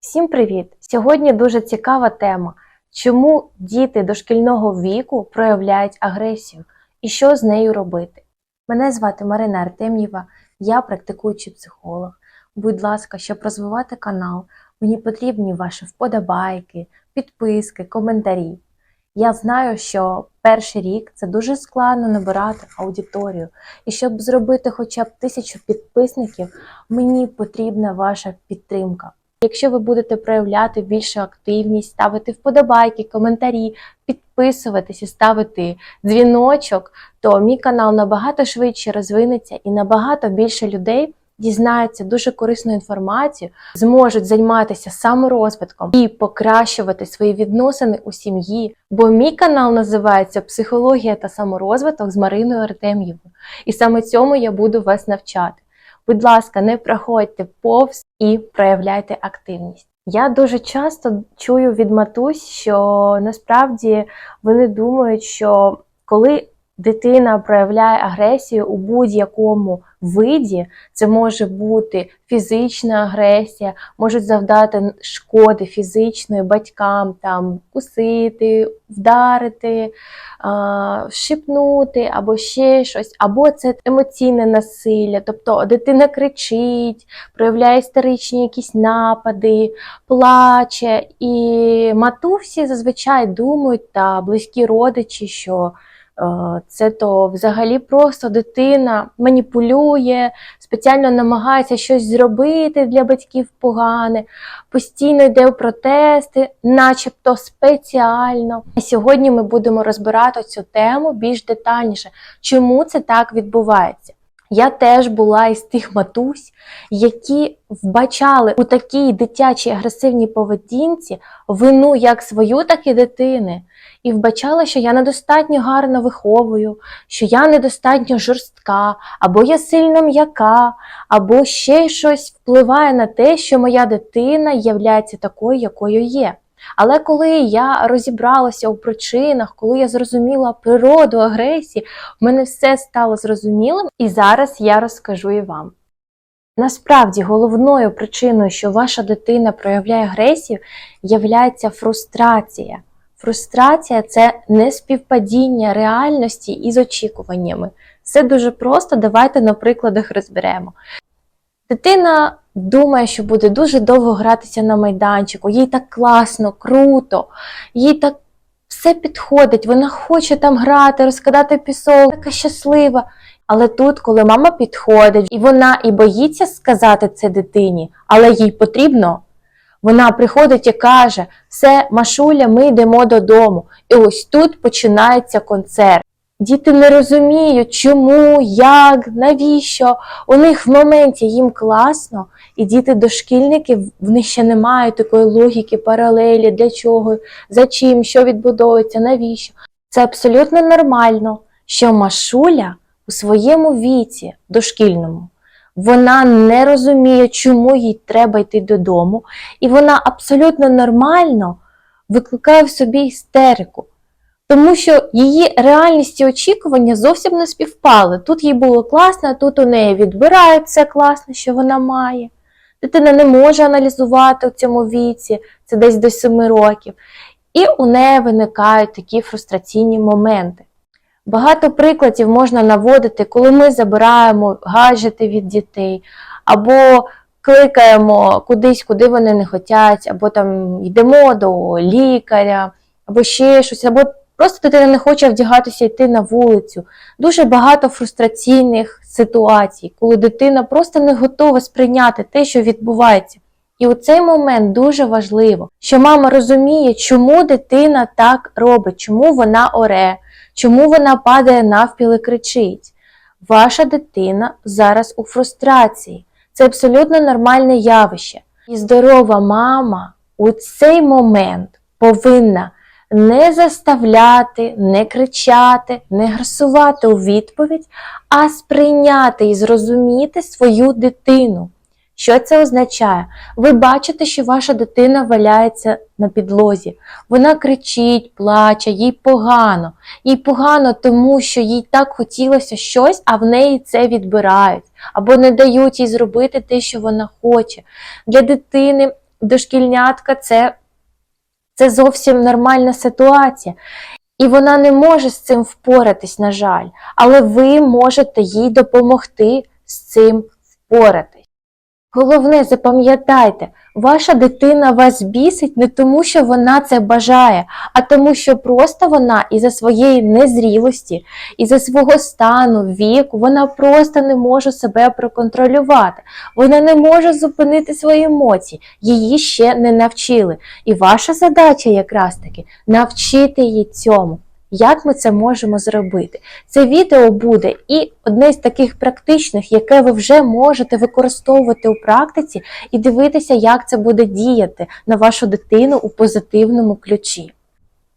Всім привіт! Сьогодні дуже цікава тема. Чому діти дошкільного віку проявляють агресію і що з нею робити? Мене звати Марина Артем'єва, я практикуючий психолог. Будь ласка, щоб розвивати канал, мені потрібні ваші вподобайки, підписки, коментарі. Я знаю, що перший рік це дуже складно набирати аудиторію, і щоб зробити хоча б тисячу підписників, мені потрібна ваша підтримка. Якщо ви будете проявляти більшу активність, ставити вподобайки, коментарі, підписуватись і ставити дзвіночок, то мій канал набагато швидше розвинеться і набагато більше людей дізнаються дуже корисну інформацію, зможуть займатися саморозвитком і покращувати свої відносини у сім'ї. Бо мій канал називається Психологія та саморозвиток з Мариною Артем'євою. І саме цьому я буду вас навчати. Будь ласка, не проходьте повз і проявляйте активність. Я дуже часто чую від матусь, що насправді вони думають, що коли дитина проявляє агресію у будь-якому виді, це може бути фізична агресія, можуть завдати шкоди фізичної батькам, там кусити, вдарити, шипнути або ще щось, або це емоційне насилля, тобто дитина кричить, проявляє істеричні якісь напади, плаче. І матусі зазвичай думають та близькі родичі, що це то взагалі просто дитина маніпулює, спеціально намагається щось зробити для батьків погане, постійно йде в протести, начебто спеціально. Сьогодні ми будемо розбирати цю тему більш детальніше, чому це так відбувається. Я теж була із тих матусь, які вбачали у такій дитячій агресивній поведінці вину як свою, так і дитини. І вбачала, що я недостатньо гарно виховую, що я недостатньо жорстка, або я сильно м'яка, або ще щось впливає на те, що моя дитина являється такою, якою є. Але коли я розібралася у причинах, коли я зрозуміла природу агресії, в мене все стало зрозумілим, і зараз я розкажу і вам. Насправді, головною причиною, що ваша дитина проявляє агресію, являється фрустрація. Фрустрація це неспівпадіння реальності із очікуваннями. Все дуже просто, давайте на прикладах розберемо. Дитина думає, що буде дуже довго гратися на майданчику, їй так класно, круто, їй так все підходить, вона хоче там грати, розкидати пісок, така щаслива. Але тут, коли мама підходить, і вона і боїться сказати це дитині, але їй потрібно, вона приходить і каже: все, Машуля, ми йдемо додому. І ось тут починається концерт. Діти не розуміють, чому, як, навіщо. У них в моменті їм класно, і діти-дошкільники, в них ще немає такої логіки, паралелі, для чого, за чим, що відбудовується, навіщо. Це абсолютно нормально, що Машуля у своєму віці дошкільному. Вона не розуміє, чому їй треба йти додому, і вона абсолютно нормально викликає в собі істерику. Тому що її реальність і очікування зовсім не співпали. Тут їй було класно, тут у неї відбирають все класно, що вона має. Дитина не може аналізувати в цьому віці, це десь до 7 років. І у неї виникають такі фрустраційні моменти. Багато прикладів можна наводити, коли ми забираємо гаджети від дітей, або кликаємо кудись, куди вони не хочуть, або там йдемо до лікаря, або ще щось, або просто дитина не хоче вдягатися йти на вулицю. Дуже багато фрустраційних ситуацій, коли дитина просто не готова сприйняти те, що відбувається. І у цей момент дуже важливо, що мама розуміє, чому дитина так робить, чому вона оре, чому вона падає навпіл і кричить. Ваша дитина зараз у фрустрації. Це абсолютно нормальне явище. І здорова мама у цей момент повинна не заставляти, не кричати, не грасувати у відповідь, а сприйняти і зрозуміти свою дитину. Що це означає? Ви бачите, що ваша дитина валяється на підлозі. Вона кричить, плаче, їй погано. Їй погано, тому що їй так хотілося щось, а в неї це відбирають, або не дають їй зробити те, що вона хоче. Для дитини дошкільнятка це, це зовсім нормальна ситуація. І вона не може з цим впоратись, на жаль, але ви можете їй допомогти з цим впоратись. Головне, запам'ятайте, ваша дитина вас бісить не тому, що вона це бажає, а тому, що просто вона із-за своєї незрілості, із-за свого стану, віку, вона просто не може себе проконтролювати. Вона не може зупинити свої емоції, її ще не навчили. І ваша задача якраз таки навчити її цьому. Як ми це можемо зробити? Це відео буде і одне з таких практичних, яке ви вже можете використовувати у практиці і дивитися, як це буде діяти на вашу дитину у позитивному ключі.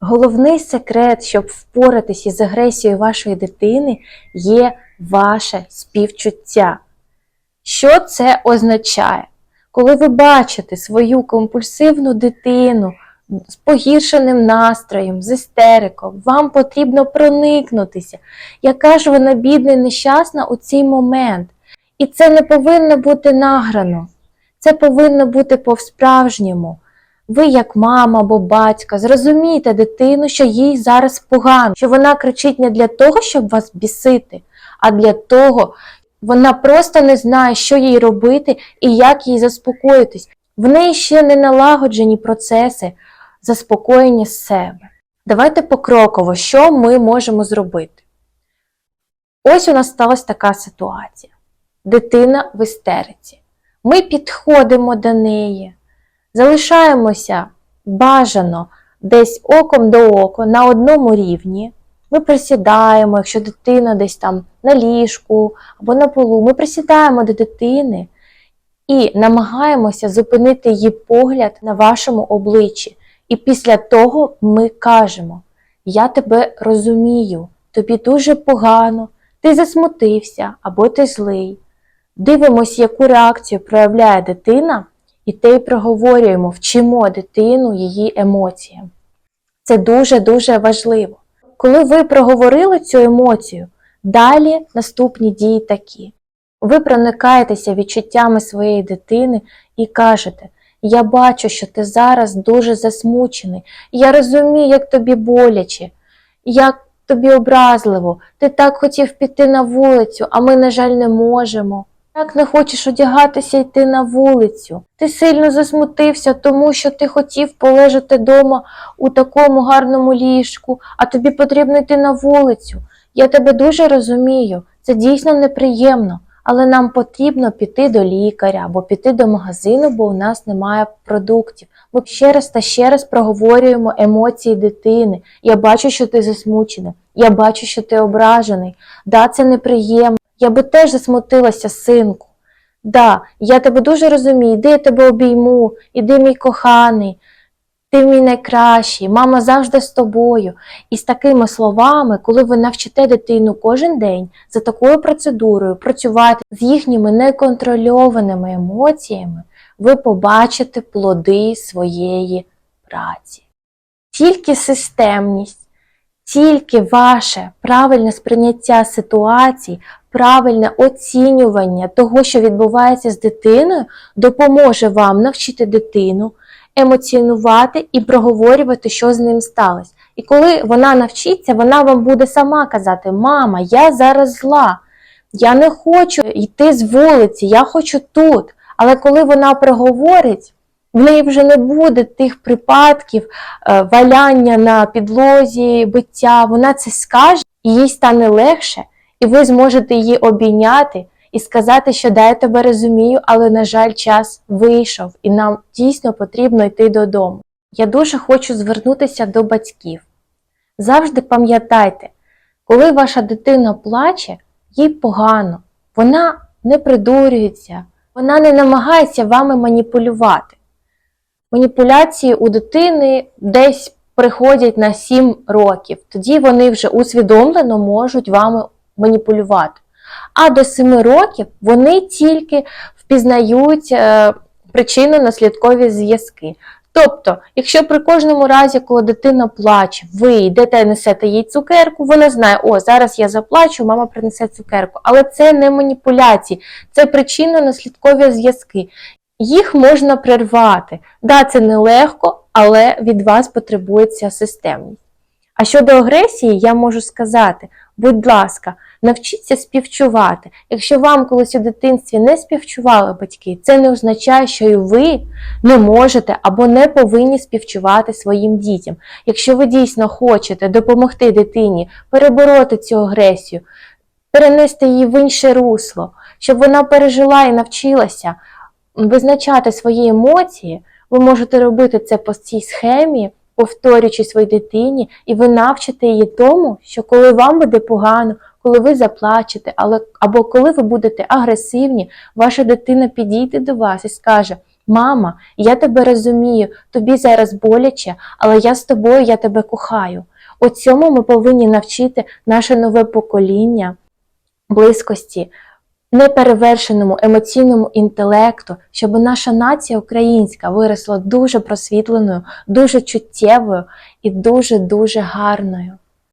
Головний секрет, щоб впоратися із агресією вашої дитини, є ваше співчуття. Що це означає? Коли ви бачите свою компульсивну дитину з погіршеним настроєм, з істериком, вам потрібно проникнутися, яка ж вона бідна і нещасна у цей момент. І це не повинно бути награно, це повинно бути по-справжньому. Ви, як мама або батька, зрозумійте дитину, що їй зараз погано, що вона кричить не для того, щоб вас бісити, а для того, вона просто не знає, що їй робити і як їй заспокоїтись. В неї ще не налагоджені процеси заспокоєння себе. Давайте покроково, що ми можемо зробити. Ось у нас сталася така ситуація. Дитина в істериці. Ми підходимо до неї, залишаємося бажано десь оком до ока на одному рівні. Ми присідаємо, якщо дитина десь там на ліжку або на полу, ми присідаємо до дитини і намагаємося зупинити її погляд на вашому обличчі. І після того ми кажемо: Я тебе розумію, тобі дуже погано, ти засмутився або ти злий. Дивимось, яку реакцію проявляє дитина, і те й проговорюємо, вчимо дитину її емоціям. Це дуже-дуже важливо. Коли ви проговорили цю емоцію, далі наступні дії такі. Ви проникаєтеся відчуттями своєї дитини і кажете, я бачу, що ти зараз дуже засмучений. Я розумію, як тобі боляче, як тобі образливо. Ти так хотів піти на вулицю, а ми, на жаль, не можемо. Як не хочеш одягатися йти на вулицю. Ти сильно засмутився, тому що ти хотів полежати вдома у такому гарному ліжку, а тобі потрібно йти на вулицю. Я тебе дуже розумію, це дійсно неприємно, але нам потрібно піти до лікаря або піти до магазину, бо у нас немає продуктів. Ми ще раз та ще раз проговорюємо емоції дитини. Я бачу, що ти засмучений, я бачу, що ти ображений. Да, це неприємно. Я би теж засмутилася, синку. Да, я тебе дуже розумію, іди я тебе обійму, іди мій коханий, ти мій найкращий, мама завжди з тобою. І з такими словами, коли ви навчите дитину кожен день за такою процедурою працювати з їхніми неконтрольованими емоціями, ви побачите плоди своєї праці. Тільки системність, тільки ваше правильне сприйняття ситуацій, правильне оцінювання того, що відбувається з дитиною, допоможе вам навчити дитину емоціонувати і проговорювати, що з ним сталося. І коли вона навчиться, вона вам буде сама казати: Мама, я зараз зла, я не хочу йти з вулиці, я хочу тут. Але коли вона проговорить, в неї вже не буде тих припадків е, валяння на підлозі, биття. Вона це скаже, і їй стане легше, і ви зможете її обійняти і сказати, що да, я тебе розумію, але, на жаль, час вийшов, і нам дійсно потрібно йти додому. Я дуже хочу звернутися до батьків. Завжди пам'ятайте, коли ваша дитина плаче, їй погано, вона не придурюється, вона не намагається вами маніпулювати. Маніпуляції у дитини десь приходять на 7 років, тоді вони вже усвідомлено можуть вами маніпулювати. А до 7 років вони тільки впізнають е, причинно-наслідкові зв'язки. Тобто, якщо при кожному разі, коли дитина плаче, ви йдете несете їй цукерку, вона знає, о, зараз я заплачу, мама принесе цукерку. Але це не маніпуляції, це причинно-наслідкові зв'язки. Їх можна прервати. Да, це нелегко, але від вас потребується системність. А щодо агресії, я можу сказати: будь ласка, навчіться співчувати. Якщо вам колись у дитинстві не співчували батьки, це не означає, що і ви не можете або не повинні співчувати своїм дітям. Якщо ви дійсно хочете допомогти дитині перебороти цю агресію, перенести її в інше русло, щоб вона пережила і навчилася визначати свої емоції, ви можете робити це по цій схемі, повторюючи своїй дитині, і ви навчите її тому, що коли вам буде погано, коли ви заплачете, але, або коли ви будете агресивні, ваша дитина підійде до вас і скаже: Мама, я тебе розумію, тобі зараз боляче, але я з тобою, я тебе кохаю. У цьому ми повинні навчити наше нове покоління близькості, неперевершеному емоційному інтелекту, щоб наша нація українська виросла дуже просвітленою, дуже чуттєвою і дуже дуже гарною.